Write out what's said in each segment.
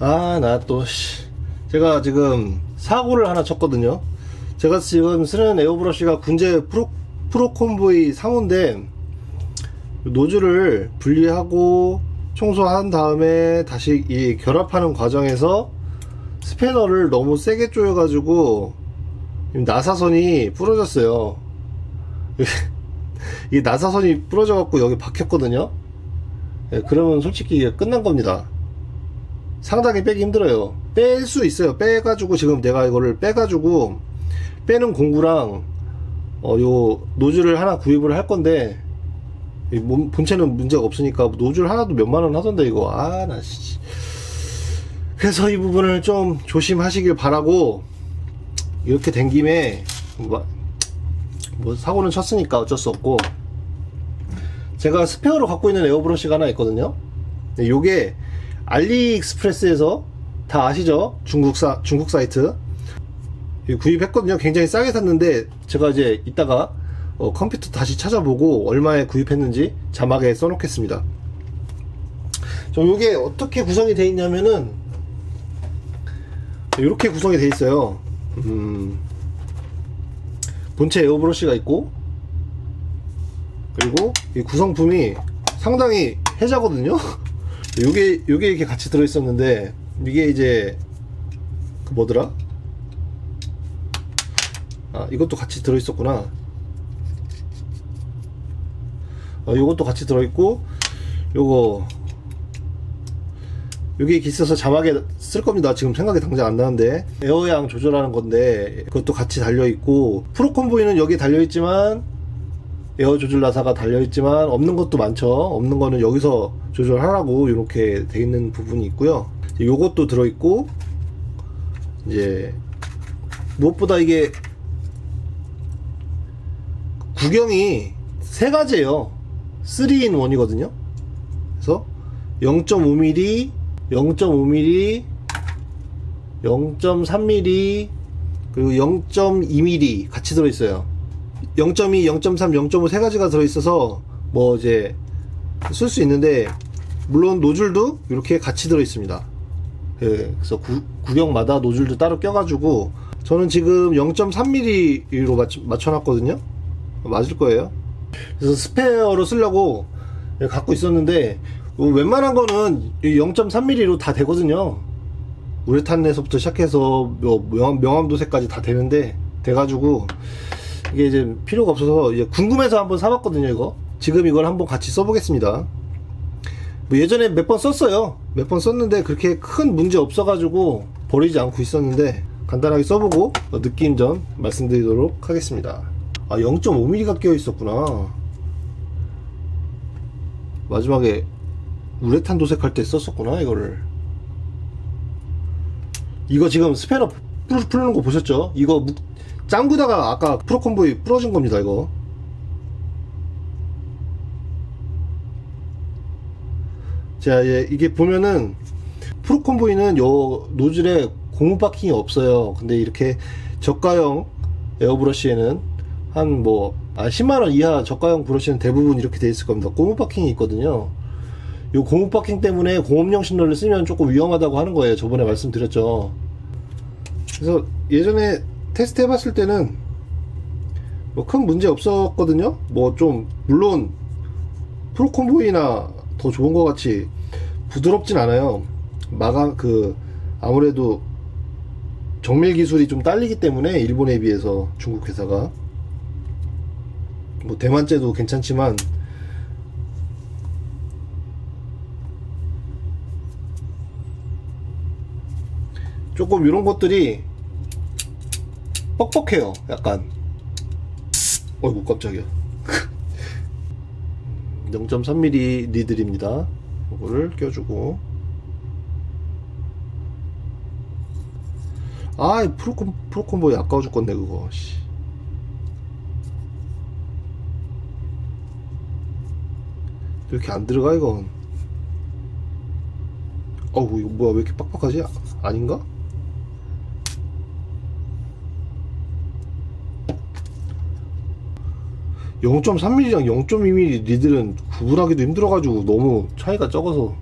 아, 나 또, 씨. 제가 지금 사고를 하나 쳤거든요. 제가 지금 쓰는 에어브러쉬가 군제 프로, 프로콘보이 3호인데, 노즐을 분리하고 청소한 다음에 다시 이 결합하는 과정에서 스패너를 너무 세게 조여 가지고 나사선이 부러졌어요. 이 나사선이 부러져 갖고 여기 박혔거든요. 예, 그러면 솔직히 이게 끝난 겁니다. 상당히 빼기 힘들어요. 뺄 수 있어요. 빼가지고 지금 내가 이거를 빼가지고 빼는 공구랑 어, 요 노즐을 하나 구입을 할 건데 이 몸- 본체는 문제가 없으니까 노즐 하나도 몇만 원 하던데 이거 아나 씨. 그래서 이 부분을 좀 조심하시길 바라고 이렇게 된 김에 뭐, 뭐 사고는 쳤으니까 어쩔 수 없고 제가 스페어로 갖고 있는 에어브러쉬가 하나 있거든요. 네, 요게 알리익스프레스에서 다 아시죠? 중국사 중국 사이트 구입했거든요. 굉장히 싸게 샀는데 제가 이제 이따가 어, 컴퓨터 다시 찾아보고 얼마에 구입했는지 자막에 써놓겠습니다. 저 요게 어떻게 구성이 되어 있냐면은 이렇게 구성이 되어 있어요. 음, 본체 에어브러쉬가 있고 그리고 이 구성품이 상당히 해자거든요. 요게 요게 이렇게 같이 들어 있었는데 이게 이제 그 뭐더라? 아 이것도 같이 들어 있었구나. 어, 요것도 같이 들어 있고 요거 여기 있어서 자막에 쓸 겁니다. 지금 생각이 당장 안 나는데 에어양 조절하는 건데 그것도 같이 달려 있고 프로콘보이는 여기 달려 있지만 에어 조절 나사가 달려 있지만 없는 것도 많죠. 없는 거는 여기서 조절하라고 이렇게 돼 있는 부분이 있고요. 요것도 들어 있고 이제 무엇보다 이게 구경이 세 가지예요. 3in 1이거든요. 그래서 0.5mm, 0.5mm, 0.3mm, 그리고 0.2mm 같이 들어있어요. 0.2, 0.3, 0.5 세 가지가 들어있어서 뭐 이제 쓸 수 있는데 물론 노즐도 이렇게 같이 들어 있습니다. 예, 그래서 구, 구경마다 노즐도 따로 껴가지고 저는 지금 0.3mm로 맞, 맞춰놨거든요. 맞을 거예요. 그래서 스페어로 쓰려고 갖고 있었는데 웬만한 거는 0.3mm로 다 되거든요. 우레탄에서부터 시작해서 뭐 명암, 명암도색까지 다 되는데 돼가지고 이게 이제 필요가 없어서 이제 궁금해서 한번 사봤거든요 이거. 지금 이걸 한번 같이 써보겠습니다. 뭐 예전에 몇 번 썼어요. 몇 번 썼는데 그렇게 큰 문제 없어가지고 버리지 않고 있었는데 간단하게 써보고 느낌 좀 말씀드리도록 하겠습니다. 아 0.5mm가 끼어 있었구나. 마지막에 우레탄 도색할 때 썼었구나 이거를. 이거 지금 스패너 풀- 풀는 거 보셨죠? 이거 무- 짱구다가 아까 프로콘보이 부러진 겁니다 이거. 자, 예, 이게 보면은 프로콘보이는 요 노즐에 고무 바킹이 없어요. 근데 이렇게 저가형 에어브러쉬에는 한 뭐, 아, 10만원 이하 저가형 브러쉬는 대부분 이렇게 돼 있을 겁니다. 고무 바킹이 있거든요. 요 고무 바킹 때문에 공업용 신호를 쓰면 조금 위험하다고 하는 거예요. 저번에 말씀드렸죠. 그래서 예전에 테스트 해봤을 때는 뭐 큰 문제 없었거든요. 뭐 좀, 물론 프로콘보이나 더 좋은 것 같이 부드럽진 않아요. 마감 그 아무래도 정밀 기술이 좀 딸리기 때문에 일본에 비해서 중국 회사가 뭐 대만제도 괜찮지만 조금 이런 것들이 뻑뻑해요. 약간 어이구 깜짝이야. 0.3mm 리들입니다. 이거를 껴주고 아 프로콘 프로콘보이 아까워 죽 건데 그거 씨. 이렇게 안 들어가 이건 어우 이거 뭐야 왜 이렇게 빡빡하지 아, 아닌가? 0.3mm랑 0.2mm 니들은 구분하기도 힘들어가지고 너무 차이가 적어서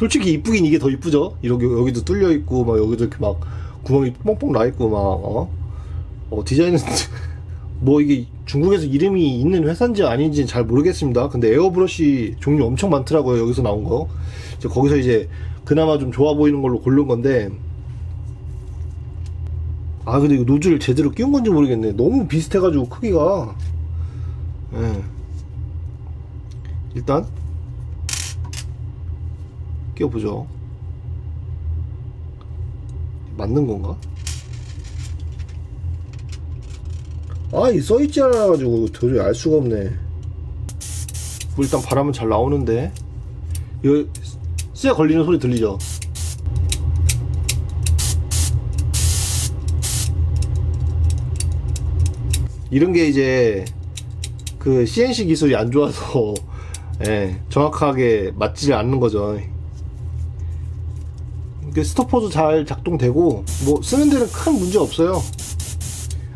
솔직히 이쁘긴 이게 더 이쁘죠? 이렇게 여기도 뚫려 있고 막 여기도 이렇게 막 구멍이 뻥뻥 나 있고 막 어? 어 디자인은 뭐 이게 중국에서 이름이 있는 회사인지 아닌지는 잘 모르겠습니다. 근데 에어브러쉬 종류 엄청 많더라고요. 여기서 나온 거. 이제 거기서 이제 그나마 좀 좋아 보이는 걸로 고른 건데 아 근데 이거 노즐 제대로 끼운 건지 모르겠네. 너무 비슷해가지고 크기가 예. 일단 끼워보죠. 맞는 건가? 아, 이 써있지 않아가지고 도저히 알 수가 없네. 뭐 일단 바람은 잘 나오는데. 이거, 쇠 걸리는 소리 들리죠? 이런 게 이제, 그 CNC 기술이 안 좋아서, 예, 정확하게 맞지 않는 거죠. 스토퍼도 잘 작동되고, 뭐, 쓰는 데는 큰 문제 없어요.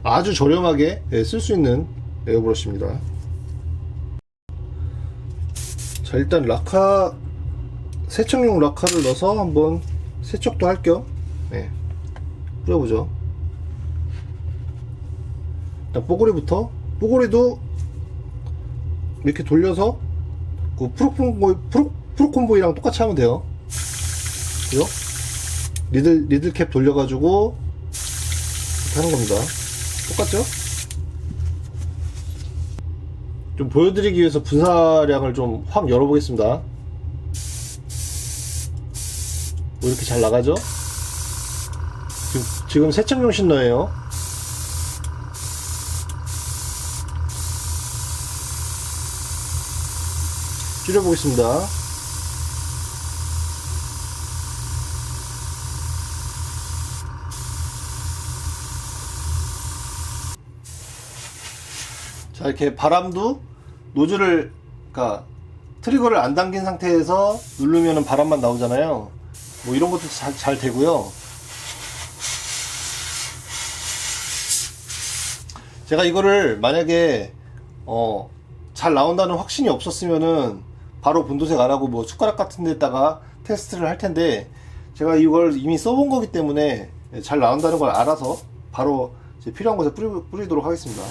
아주 저렴하게 예, 쓸수 있는 에어브러쉬입니다. 자, 일단 라카, 세척용 라카를 넣어서 한번 세척도 할 겸, 예, 뿌려보죠. 일단 뽀고리부터, 뽀고리도 이렇게 돌려서 그 프로콤보이, 프로, 프로콤보이랑 똑같이 하면 돼요. 그죠? 리들, 리들캡 돌려가지고 이렇게 하는 겁니다. 똑같죠? 좀 보여드리기 위해서 분사량을 좀 확 열어보겠습니다. 뭐 이렇게 잘 나가죠? 지금, 지금 세척용 신너예요. 줄여보겠습니다. 자 이렇게 바람도 노즐을 그러니까 트리거를 안 당긴 상태에서 누르면은 바람만 나오잖아요. 뭐 이런 것도 잘, 잘 되고요. 제가 이거를 만약에 어, 잘 나온다는 확신이 없었으면은 바로 본도색 안 하고 뭐 숟가락 같은 데다가 테스트를 할 텐데 제가 이걸 이미 써본 거기 때문에 잘 나온다는 걸 알아서 바로 필요한 곳에 뿌리, 뿌리도록 하겠습니다.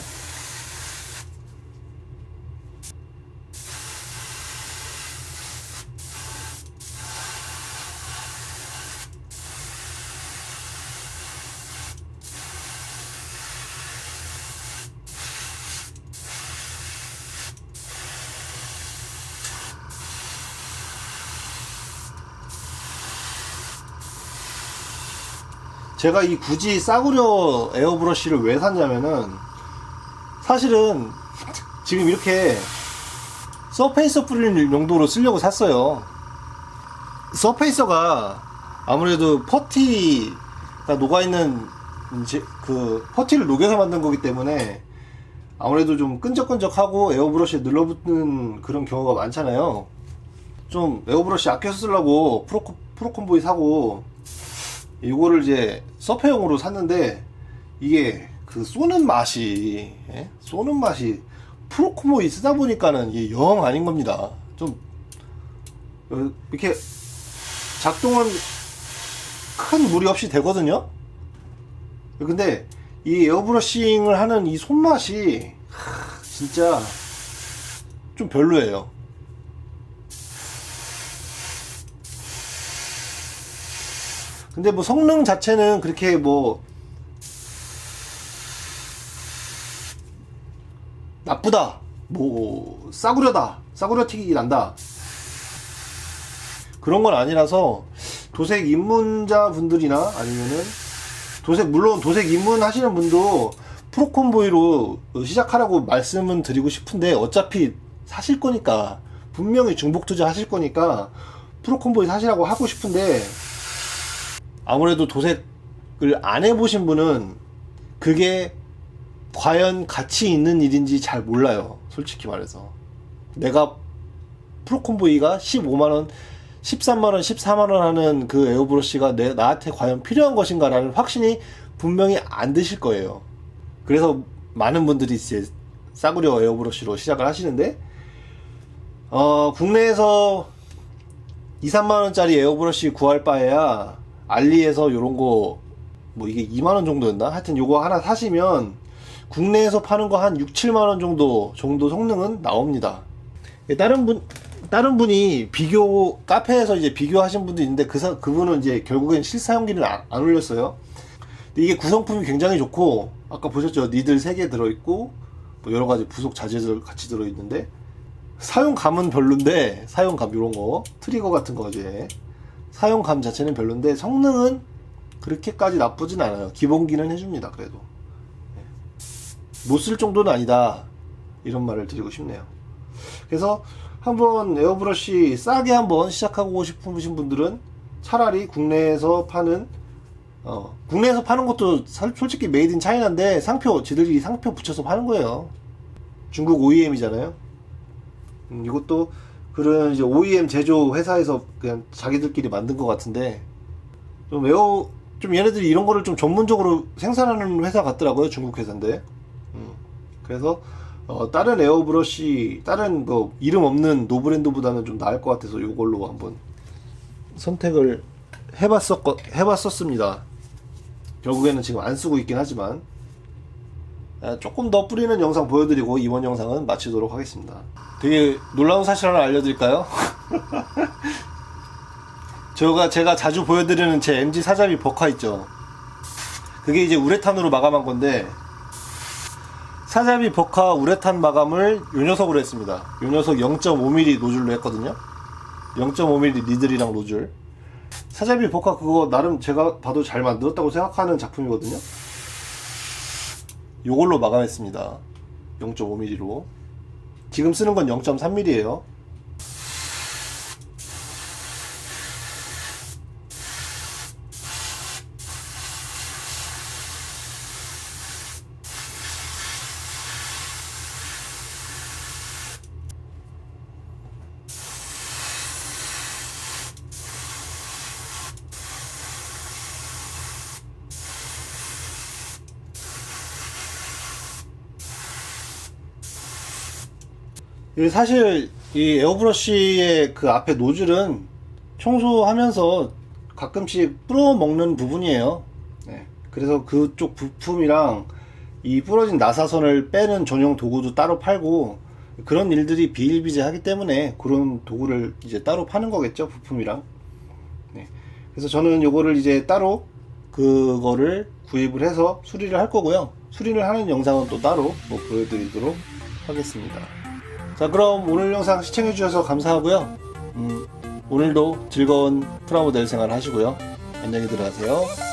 제가 이 굳이 싸구려 에어브러쉬를 왜 샀냐면은 사실은 지금 이렇게 서페이서 뿌리는 용도로 쓰려고 샀어요. 서페이서가 아무래도 퍼티가 녹아있는 이제 그 퍼티를 녹여서 만든 거기 때문에 아무래도 좀 끈적끈적하고 에어브러쉬에 눌러붙는 그런 경우가 많잖아요. 좀 에어브러쉬 아껴서 쓰려고 프로, 프로콤보이 사고 이거를 이제 서페용으로 샀는데 이게 그 쏘는 맛이 예? 쏘는 맛이 프로코모이 쓰다 보니까는 이게 영 아닌 겁니다. 좀 어, 이렇게 작동은 큰 무리 없이 되거든요. 근데 이 에어브러싱을 하는 이 손맛이 하, 진짜 좀 별로예요. 근데 뭐 성능 자체는 그렇게 뭐 나쁘다. 뭐 싸구려다. 싸구려 튀기 난다. 그런 건 아니라서 도색 입문자 분들이나 아니면은 도색 물론 도색 입문 하시는 분도 프로콤보이로 시작하라고 말씀은 드리고 싶은데 어차피 사실 거니까 분명히 중복 투자 하실 거니까 프로콤보이 사시라고 하고 싶은데 아무래도 도색을 안 해보신 분은 그게 과연 가치 있는 일인지 잘 몰라요. 솔직히 말해서. 내가 프로콤보이가 15만원, 13만원, 14만원 하는 그 에어브러쉬가 내, 나한테 과연 필요한 것인가라는 확신이 분명히 안 드실 거예요. 그래서 많은 분들이 이제 싸구려 에어브러쉬로 시작을 하시는데, 어, 국내에서 2, 3만원짜리 에어브러쉬 구할 바에야 알리에서 요런 거, 뭐 이게 2만원 정도였나? 하여튼 요거 하나 사시면 국내에서 파는 거 한 6, 7만원 정도, 정도 성능은 나옵니다. 예, 다른 분, 다른 분이 비교, 카페에서 이제 비교하신 분도 있는데 그, 사, 그분은 이제 결국엔 실사용기는 안, 안 올렸어요. 이게 구성품이 굉장히 좋고, 아까 보셨죠? 니들 3개 들어있고, 뭐 여러 가지 부속 자재들 같이 들어있는데, 사용감은 별론데, 사용감 이런 거, 트리거 같은 거 이제, 사용감 자체는 별론데, 성능은 그렇게까지 나쁘진 않아요. 기본기는 해줍니다, 그래도. 못 쓸 정도는 아니다. 이런 말을 드리고 싶네요. 그래서 한번 에어브러쉬 싸게 한번 시작하고 싶으신 분들은 차라리 국내에서 파는 어, 국내에서 파는 것도 살- 솔직히 메이드 인 차이나인데 상표 지들이 상표 붙여서 파는 거예요. 중국 OEM이잖아요. 음, 이것도 그런 이제 OEM 제조 회사에서 그냥 자기들끼리 만든 것 같은데 좀 에어 좀 얘네들이 이런 거를 좀 전문적으로 생산하는 회사 같더라고요 중국 회사인데. 음, 그래서 어, 다른 에어브러쉬 다른 뭐 이름 없는 노브랜드보다는 좀 나을 것 같아서 이걸로 한번 선택을 해봤었 해봤었습니다. 결국에는 지금 안 쓰고 있긴 하지만. 아, 조금 더 뿌리는 영상 보여드리고 이번 영상은 마치도록 하겠습니다. 되게 놀라운 사실 하나 알려드릴까요? 제가 제가 자주 보여드리는 제 MG 사자비 버카 있죠. 그게 이제 우레탄으로 마감한 건데 사자비 버카 우레탄 마감을 요 녀석으로 했습니다. 요 녀석 0.5mm 노즐로 했거든요. 0.5mm 니들이랑 노즐. 사자비 버카 그거 나름 제가 봐도 잘 만들었다고 생각하는 작품이거든요. 요걸로 마감했습니다. 0.5mm로. 지금 쓰는 건 0.3mm예요. 사실 이 에어브러쉬의 그 앞에 노즐은 청소하면서 가끔씩 뿌려 먹는 부분이에요. 네. 그래서 그쪽 부품이랑 이 부러진 나사선을 빼는 전용 도구도 따로 팔고 그런 일들이 비일비재하기 때문에 그런 도구를 이제 따로 파는 거겠죠 부품이랑. 네. 그래서 저는 요거를 이제 따로 그거를 구입을 해서 수리를 할 거고요. 수리를 하는 영상은 또 따로 뭐 보여드리도록 하겠습니다. 자 그럼 오늘 영상 시청해주셔서 감사하고요. 음, 오늘도 즐거운 프라모델 생활 하시고요. 안녕히 들어가세요